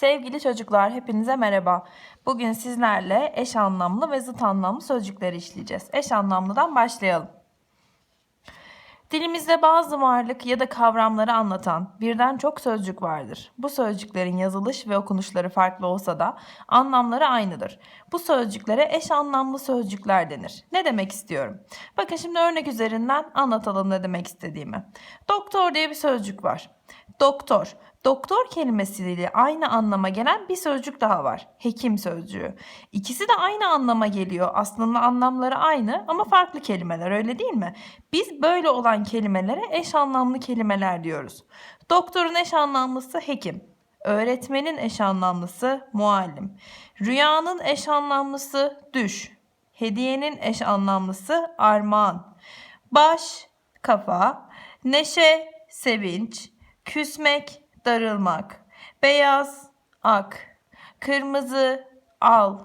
Sevgili çocuklar, hepinize merhaba. Bugün sizlerle eş anlamlı ve zıt anlamlı sözcükleri işleyeceğiz. Eş anlamlıdan başlayalım. Dilimizde bazı varlık ya da kavramları anlatan birden çok sözcük vardır. Bu sözcüklerin yazılış ve okunuşları farklı olsa da anlamları aynıdır. Bu sözcüklere eş anlamlı sözcükler denir. Ne demek istiyorum? Bakın şimdi örnek üzerinden anlatalım ne demek istediğimi. Doktor diye bir sözcük var. Doktor. Doktor kelimesiyle aynı anlama gelen bir sözcük daha var. Hekim sözcüğü. İkisi de aynı anlama geliyor. Aslında anlamları aynı ama farklı kelimeler öyle değil mi? Biz böyle olan kelimelere eş anlamlı kelimeler diyoruz. Doktorun eş anlamlısı hekim. Öğretmenin eş anlamlısı muallim. Rüyanın eş anlamlısı düş. Hediyenin eş anlamlısı armağan. Baş, kafa, neşe, sevinç, küsmek, darılmak, beyaz, ak, kırmızı, al,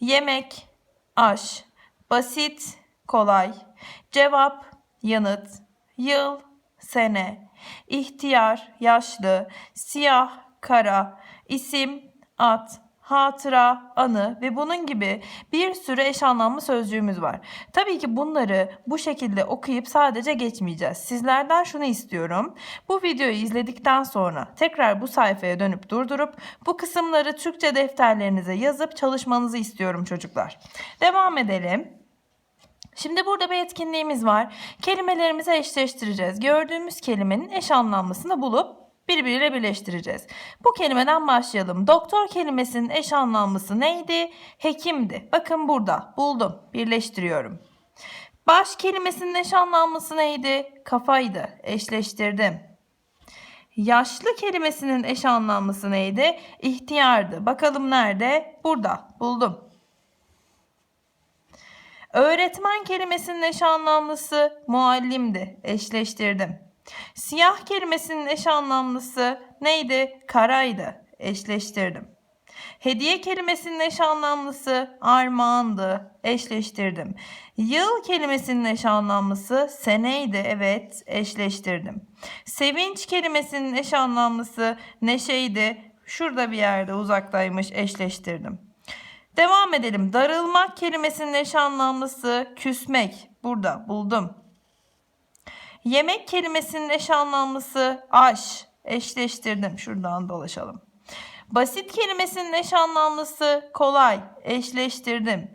yemek, aş, basit, kolay, cevap, yanıt, yıl, sene, ihtiyar, yaşlı, siyah, kara, isim, at, hatıra, anı ve bunun gibi bir sürü eş anlamlı sözcüğümüz var. Tabii ki bunları bu şekilde okuyup sadece geçmeyeceğiz. Sizlerden şunu istiyorum. Bu videoyu izledikten sonra tekrar bu sayfaya dönüp durdurup bu kısımları Türkçe defterlerinize yazıp çalışmanızı istiyorum çocuklar. Devam edelim. Şimdi burada bir etkinliğimiz var. Kelimelerimizi eşleştireceğiz. Gördüğümüz kelimenin eş anlamlısını bulup birbiriyle birleştireceğiz. Bu kelimeden başlayalım. Doktor kelimesinin eş anlamlısı neydi? Hekimdi. Bakın burada buldum. Birleştiriyorum. Baş kelimesinin eş anlamlısı neydi? Kafaydı. Eşleştirdim. Yaşlı kelimesinin eş anlamlısı neydi? İhtiyardı. Bakalım nerede? Burada. Buldum. Öğretmen kelimesinin eş anlamlısı muallimdi. Eşleştirdim. Siyah kelimesinin eş anlamlısı neydi? Karaydı. Eşleştirdim. Hediye kelimesinin eş anlamlısı armağandı. Eşleştirdim. Yıl kelimesinin eş anlamlısı seneydi. Evet, eşleştirdim. Sevinç kelimesinin eş anlamlısı neşeydi. Şurada bir yerde uzaktaymış. Eşleştirdim. Devam edelim. Darılmak kelimesinin eş anlamlısı küsmek. Burada buldum. Yemek kelimesinin eş anlamlısı aş. Eşleştirdim. Şuradan dolaşalım. Basit kelimesinin eş anlamlısı kolay. Eşleştirdim.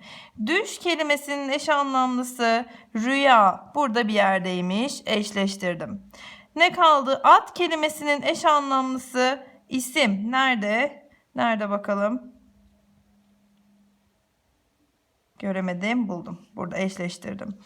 Düş kelimesinin eş anlamlısı rüya. Burada bir yerdeymiş. Eşleştirdim. Ne kaldı? At kelimesinin eş anlamlısı isim. Nerede? Nerede bakalım? Göremedim, buldum. Burada eşleştirdim.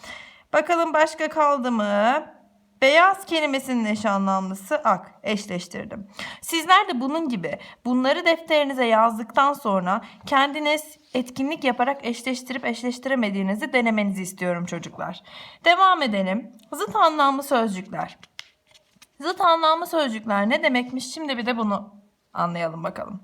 Bakalım başka kaldı mı? Beyaz kelimesinin eş anlamlısı ak. Eşleştirdim. Sizler de bunun gibi bunları defterinize yazdıktan sonra kendiniz etkinlik yaparak eşleştirip eşleştiremediğinizi denemenizi istiyorum çocuklar. Devam edelim. Zıt anlamlı sözcükler. Zıt anlamlı sözcükler ne demekmiş? Şimdi bir de bunu anlayalım bakalım.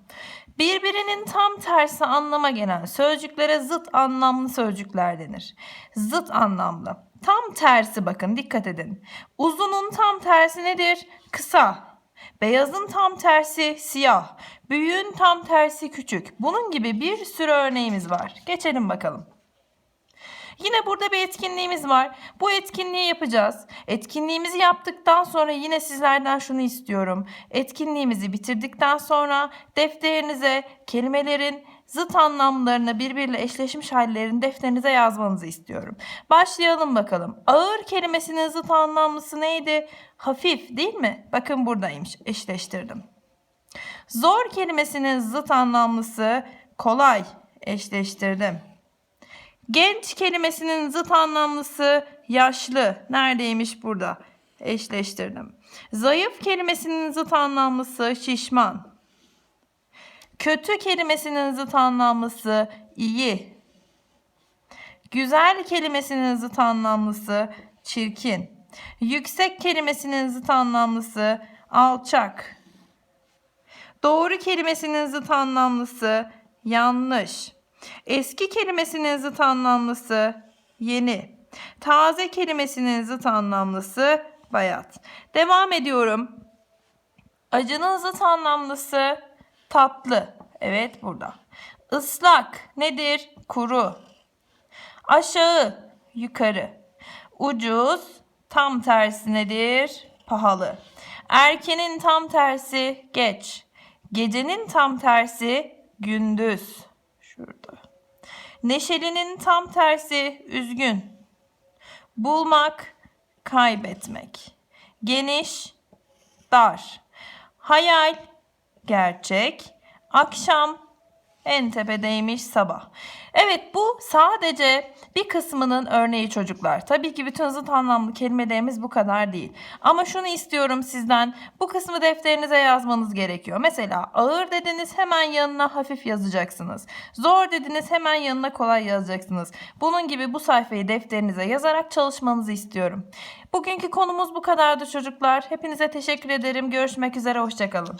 Birbirinin tam tersi anlama gelen sözcüklere zıt anlamlı sözcükler denir. Zıt anlamlı. Tam tersi bakın dikkat edin. Uzunun tam tersi nedir? Kısa. Beyazın tam tersi siyah. Büyüğün tam tersi küçük. Bunun gibi bir sürü örneğimiz var. Geçelim bakalım. Yine burada bir etkinliğimiz var. Bu etkinliği yapacağız. Etkinliğimizi yaptıktan sonra yine sizlerden şunu istiyorum. Etkinliğimizi bitirdikten sonra defterinize kelimelerin zıt anlamlarını birbiriyle eşleşmiş hallerini defterinize yazmanızı istiyorum. Başlayalım bakalım. Ağır kelimesinin zıt anlamlısı neydi? Hafif değil mi? Bakın buradaymış. Eşleştirdim. Zor kelimesinin zıt anlamlısı kolay. Eşleştirdim. Genç kelimesinin zıt anlamlısı yaşlı. Neredeymiş burada? Eşleştirdim. Zayıf kelimesinin zıt anlamlısı şişman. Kötü kelimesinin zıt anlamlısı iyi. Güzel kelimesinin zıt anlamlısı çirkin. Yüksek kelimesinin zıt anlamlısı alçak. Doğru kelimesinin zıt anlamlısı yanlış. Eski kelimesinin zıt anlamlısı yeni. Taze kelimesinin zıt anlamlısı bayat. Devam ediyorum. Acının zıt anlamlısı tatlı. Evet burada. Islak nedir? Kuru. Aşağı, yukarı. Ucuz, tam tersi nedir? Pahalı. Erkenin tam tersi geç. Gecenin tam tersi gündüz. Şurada. Neşelinin tam tersi üzgün. Bulmak, kaybetmek. Geniş, dar. Hayal, gerçek. Akşam, en tepedeymiş sabah. Evet bu sadece bir kısmının örneği çocuklar. Tabii ki bütün zıt anlamlı kelimelerimiz bu kadar değil. Ama şunu istiyorum sizden. Bu kısmı defterinize yazmanız gerekiyor. Mesela ağır dediniz hemen yanına hafif yazacaksınız. Zor dediniz hemen yanına kolay yazacaksınız. Bunun gibi bu sayfayı defterinize yazarak çalışmanızı istiyorum. Bugünkü konumuz bu kadardı çocuklar. Hepinize teşekkür ederim. Görüşmek üzere. Hoşçakalın.